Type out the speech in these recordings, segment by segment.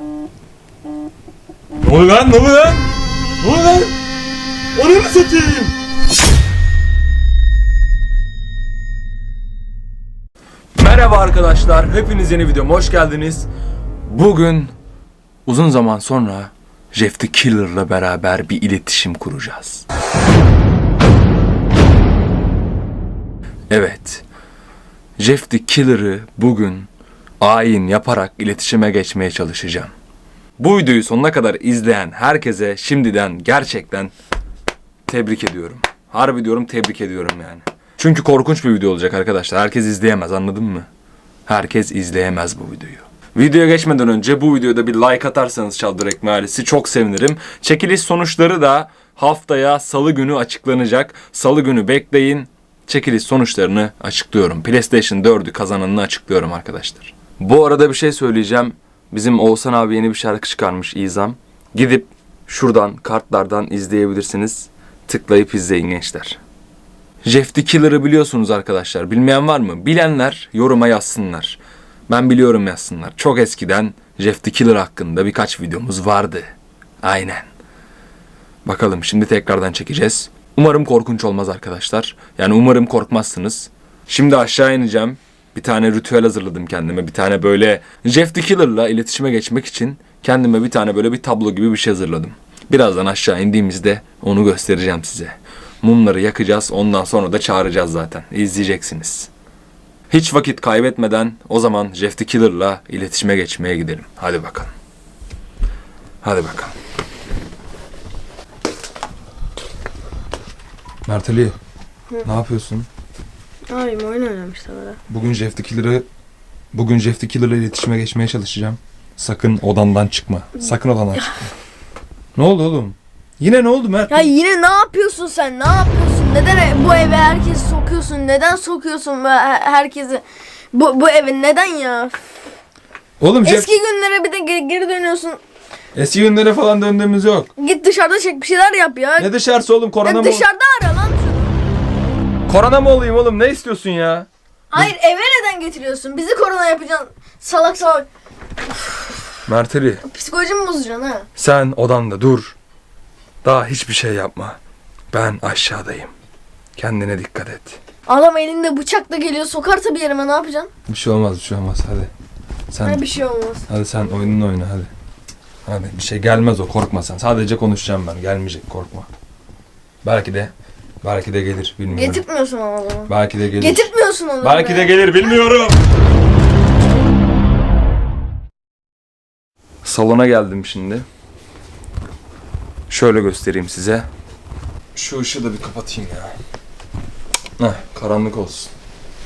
Ne oluyor lan? Ne oluyor lan? Ne oluyor lan? Onu mu satayım? Merhaba arkadaşlar. Hepiniz yeni videoma hoş geldiniz. Bugün uzun zaman sonra Jeff the Killer'la beraber bir iletişim kuracağız. Evet. Jeff the Killer'ı bugün ayin yaparak iletişime geçmeye çalışacağım. Bu videoyu sonuna kadar izleyen herkese şimdiden gerçekten tebrik ediyorum. Harbi diyorum tebrik ediyorum yani. Çünkü korkunç bir video olacak arkadaşlar. Herkes izleyemez anladın mı? Herkes izleyemez bu videoyu. Videoya geçmeden önce bu videoda bir like atarsanız Çaldırek Mahallesi çok sevinirim. Çekiliş sonuçları da haftaya salı günü açıklanacak. Salı günü bekleyin. Çekiliş sonuçlarını açıklıyorum. PlayStation 4'ü kazananını açıklıyorum arkadaşlar. Bu arada bir şey söyleyeceğim. Bizim Oğuzhan abi yeni bir şarkı çıkarmış İzam. Gidip şuradan kartlardan izleyebilirsiniz. Tıklayıp izleyin gençler. Jeff the Killer'ı biliyorsunuz arkadaşlar. Bilmeyen var mı? Bilenler yoruma yazsınlar. Ben biliyorum yazsınlar. Çok eskiden Jeff the Killer hakkında birkaç videomuz vardı. Aynen. Bakalım şimdi tekrardan çekeceğiz. Umarım korkunç olmaz arkadaşlar. Yani umarım korkmazsınız. Şimdi aşağı ineceğim. Bir tane ritüel hazırladım kendime. Bir tane böyle Jeff the Killer'la iletişime geçmek için kendime bir tane böyle bir tablo gibi bir şey hazırladım. Birazdan aşağı indiğimizde onu göstereceğim size. Mumları yakacağız. Ondan sonra da çağıracağız zaten. İzleyeceksiniz. Hiç vakit kaybetmeden o zaman Jeff the Killer'la iletişime geçmeye gidelim. Hadi bakalım. Hadi bakalım. Mert Ali, ne yapıyorsun? Abim oyun oynamışlar orada. Bugün Jeff the Killer'ı bugün Jeff the Killer'la iletişime geçmeye çalışacağım. Sakın odandan çıkma. Sakın odandan çıkma. Ne oldu oğlum? Yine ne oldu Mert? Ya yine ne yapıyorsun sen? Ne yapıyorsun? Neden bu eve herkesi sokuyorsun? Neden sokuyorsun bu her- herkesi? Bu, bu eve neden ya? Oğlum Jeff Eski günlere bir de geri, geri dönüyorsun. eski günlere falan döndüğümüz yok. Git dışarıda çek bir şeyler yap ya. Ne dışarısı oğlum? Korona Ya mı? dışarıda. Korona mı olayım oğlum? Ne istiyorsun ya? Hayır eve neden getiriyorsun? Bizi korona yapacaksın. Salak salak. Mert Ali, Psikolojimi bozacaksın ha. sen odanda dur. Daha hiçbir şey yapma. Ben aşağıdayım. Kendine dikkat et. Adam elinde bıçakla geliyor sokarsa bir yerime ne yapacaksın? Bir şey olmaz, bir şey olmaz. Hadi. Sen Ha, bir şey olmaz. Hadi sen oyununu oyna hadi. Hadi bir şey gelmez o korkma sen. Sadece konuşacağım ben. Gelmeyecek korkma. Belki de belki de gelir bilmiyorum. Getirtmiyorsun ama adamı. Belki de gelir. Getirtmiyorsun onu. belki be. de gelir bilmiyorum. Salona geldim şimdi. Şöyle göstereyim size. Şu ışığı da bir kapatayım ya. Heh, karanlık olsun.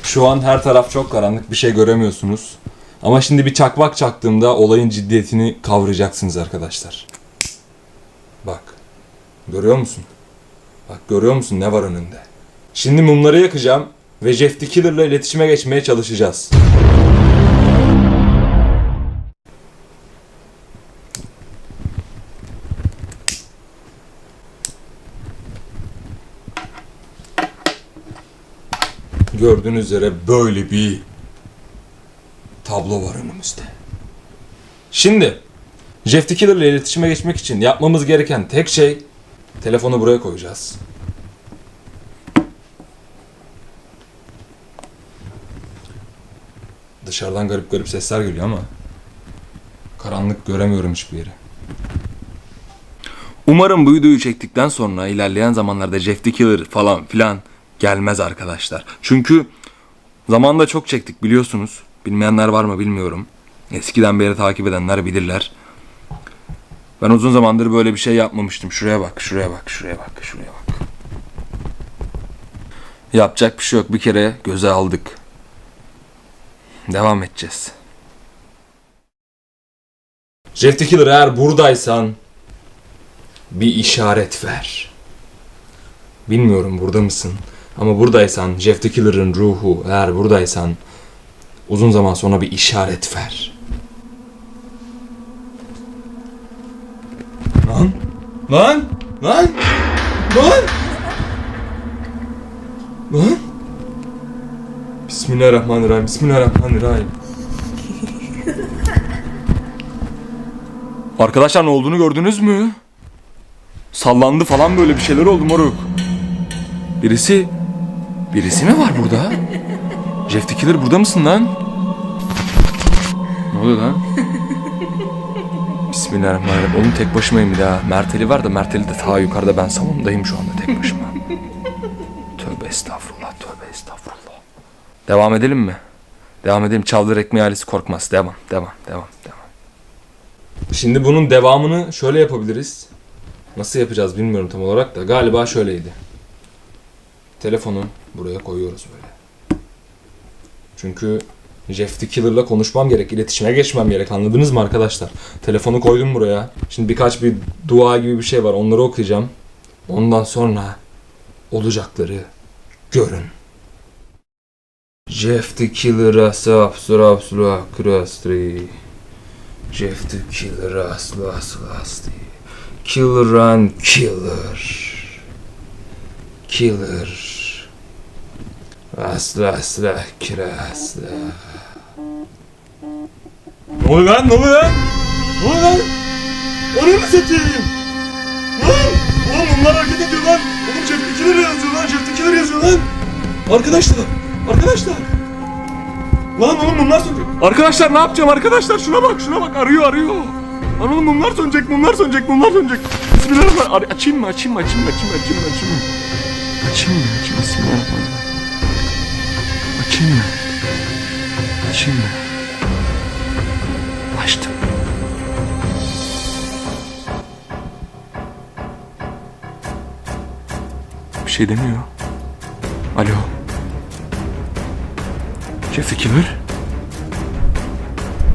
Şu an her taraf çok karanlık. Bir şey göremiyorsunuz. Ama şimdi bir çakmak çaktığımda olayın ciddiyetini kavrayacaksınız arkadaşlar. Bak. Görüyor musun? Bak görüyor musun ne var önünde? Şimdi mumları yakacağım ve Jeff the Killer'la iletişime geçmeye çalışacağız. Gördüğünüz üzere böyle bir tablo var önümüzde. Şimdi Jeff the Killer ile iletişime geçmek için yapmamız gereken tek şey telefonu buraya koyacağız. Dışarıdan garip garip sesler geliyor ama karanlık göremiyorum hiçbir yeri. Umarım bu videoyu çektikten sonra ilerleyen zamanlarda Jeff the Killer falan filan gelmez arkadaşlar. Çünkü zamanda çok çektik biliyorsunuz. Bilmeyenler var mı bilmiyorum. Eskiden beri takip edenler bilirler. Ben uzun zamandır böyle bir şey yapmamıştım. Şuraya bak, şuraya bak, şuraya bak, şuraya bak. Yapacak bir şey yok. Bir kere göze aldık. Devam edeceğiz. Jeff the Killer eğer buradaysan bir işaret ver. Bilmiyorum burada mısın? Ama buradaysan Jeff the Killer'ın ruhu eğer buradaysan uzun zaman sonra bir işaret ver. Lan! Lan! Lan! Lan! Lan! Bismillahirrahmanirrahim. Bismillahirrahmanirrahim. Arkadaşlar ne olduğunu gördünüz mü? Sallandı falan böyle bir şeyler oldu moruk. Birisi... Birisi mi var burada? Jeff Killer burada mısın lan? Ne oluyor lan? Bismillahirrahmanirrahim. Oğlum tek başımayım bir daha. Merteli var da Merteli de ta yukarıda ben salondayım şu anda tek başıma. tövbe estağfurullah, tövbe estağfurullah. Devam edelim mi? Devam edelim. Çavdar ekmeği ailesi korkmaz. Devam, devam, devam, devam. Şimdi bunun devamını şöyle yapabiliriz. Nasıl yapacağız bilmiyorum tam olarak da. Galiba şöyleydi. Telefonu buraya koyuyoruz böyle. Çünkü Jeff the Killer'la konuşmam gerek, iletişime geçmem gerek. Anladınız mı arkadaşlar? Telefonu koydum buraya. Şimdi birkaç bir dua gibi bir şey var. Onları okuyacağım. Ondan sonra olacakları görün. Jeff the Killer asap surap surap krastri. Jeff the Killer asla asla asti. Killer and killer. Killer. Asla asla kirasla. Ne oluyor lan? Ne oluyor lan? Ne oluyor lan? Onu mu satayım? Lan! Oğlum bunlar hareket ediyor lan. Oğlum Jeff Killer yazıyor lan. Jeff Killer yazıyor lan. Arkadaşlar. Arkadaşlar. Lan oğlum mumlar sönecek. Arkadaşlar ne yapacağım arkadaşlar? Şuna bak şuna bak arıyor arıyor. Lan oğlum mumlar sönecek mumlar sönecek mumlar sönecek. Bismillahirrahmanirrahim. Açayım mı açayım mı açayım mı açayım mı açayım mı açayım mı? Açayım mı açayım mı? Bismillahirrahmanirrahim. Açayım mı? Açtım. Bir şey demiyor. Alo. Jeffrey Killer?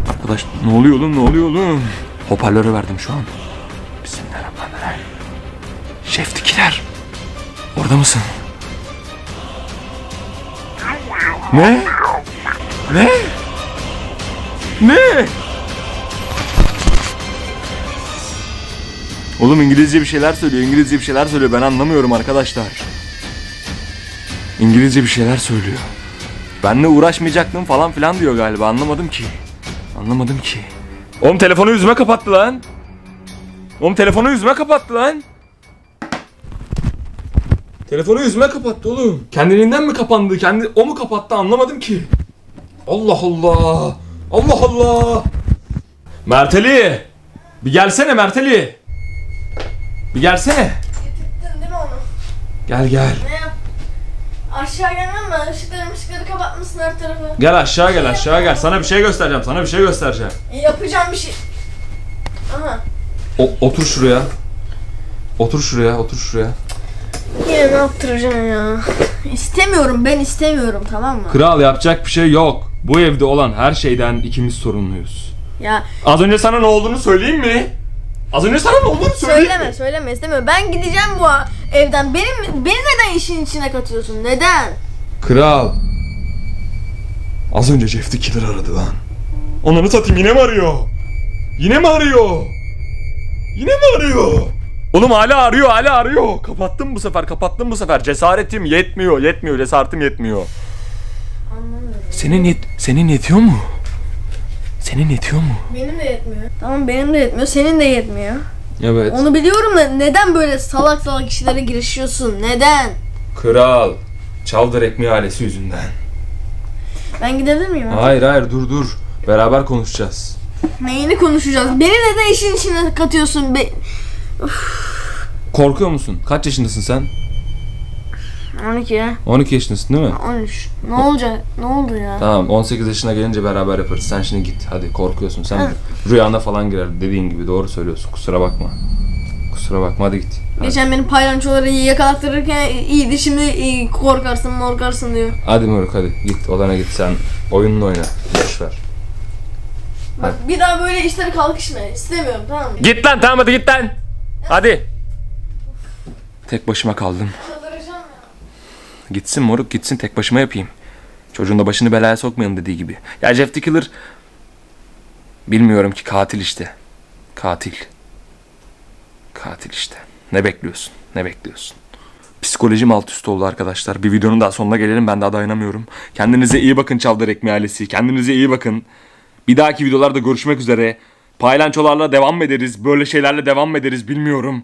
Arkadaş ne oluyor oğlum ne oluyor oğlum? Hoparlörü verdim şu an. Bismillahirrahmanirrahim. Jeffrey Killer. Orada mısın? Ne? Ne? Ne? Oğlum İngilizce bir şeyler söylüyor. İngilizce bir şeyler söylüyor. Ben anlamıyorum arkadaşlar. İngilizce bir şeyler söylüyor. Benle uğraşmayacaktım falan filan diyor galiba. Anlamadım ki. Anlamadım ki. Oğlum telefonu yüzüme kapattı lan. Oğlum telefonu yüzüme kapattı lan. Telefonu yüzüme kapattı oğlum. Kendiliğinden mi kapandı? Kendi o mu kapattı anlamadım ki. Allah Allah. Allah Allah. Merteli. Bir gelsene Merteli. Bir gelsene. Getirdin değil mi onu? Gel gel. Ne yap? Aşağı gelmem mi? Işıkları ışıkları kapatmışsın her tarafı. Gel aşağı gel aşağı gel. Sana bir şey göstereceğim. Sana bir şey göstereceğim. E, yapacağım bir şey. Aha. O, otur şuraya. Otur şuraya, otur şuraya. Ne yaptıracaksın ya? İstemiyorum ben istemiyorum tamam mı? Kral yapacak bir şey yok. Bu evde olan her şeyden ikimiz sorumluyuz. Ya Az önce sana ne olduğunu söyleyeyim mi? Az önce sana ne olduğunu söyleyeyim söyleme mi? söyleme istemiyorum. Ben gideceğim bu evden. Benim beni neden işin içine katıyorsun? Neden? Kral. Az önce Jeff the Killer aradı lan. Onları satayım yine mi arıyor? Yine mi arıyor? Yine mi arıyor? Oğlum hala arıyor hala arıyor. Kapattım bu sefer kapattım bu sefer. Cesaretim yetmiyor yetmiyor cesaretim yetmiyor. Anlamıyorum. Senin yet senin yetiyor mu? Senin yetiyor mu? Benim de yetmiyor. Tamam benim de yetmiyor. Senin de yetmiyor. Evet. Onu biliyorum da neden böyle salak salak işlere girişiyorsun? Neden? Kral. Çavdar ekmeği ailesi yüzünden. Ben gidebilir miyim? Hayır hayır dur dur. Beraber konuşacağız. Neyini konuşacağız? Beni neden işin içine katıyorsun? Be Korkuyor musun? Kaç yaşındasın sen? 12 12 yaşındasın değil mi? 13. Ne olacak? Ne oldu ya? Tamam 18 yaşına gelince beraber yaparız. Sen şimdi git hadi korkuyorsun. Sen rüyana falan girer dediğin gibi doğru söylüyorsun. Kusura bakma. Kusura bakma hadi git. Hadi, Geçen benim paylançoları yakalattırırken iyiydi. Şimdi iyi, korkarsın morkarsın diyor. hadi Moruk hadi git odana git sen oyununu oyna. Boş ver. Bak bir daha böyle işlere kalkışma. İstemiyorum tamam mı? Git lan tamam hadi git lan. Hadi. Tek başıma kaldım. Gitsin moruk gitsin tek başıma yapayım. Çocuğun da başını belaya sokmayalım dediği gibi. Ya Jeff the Killer bilmiyorum ki katil işte. Katil. Katil işte. Ne bekliyorsun? Ne bekliyorsun? Psikolojim alt üst oldu arkadaşlar. Bir videonun daha sonuna gelelim. Ben daha dayanamıyorum. Kendinize iyi bakın Çavdar Ekmeği ailesi. Kendinize iyi bakın. Bir dahaki videolarda görüşmek üzere. Paylançolarla devam ederiz? Böyle şeylerle devam ederiz bilmiyorum.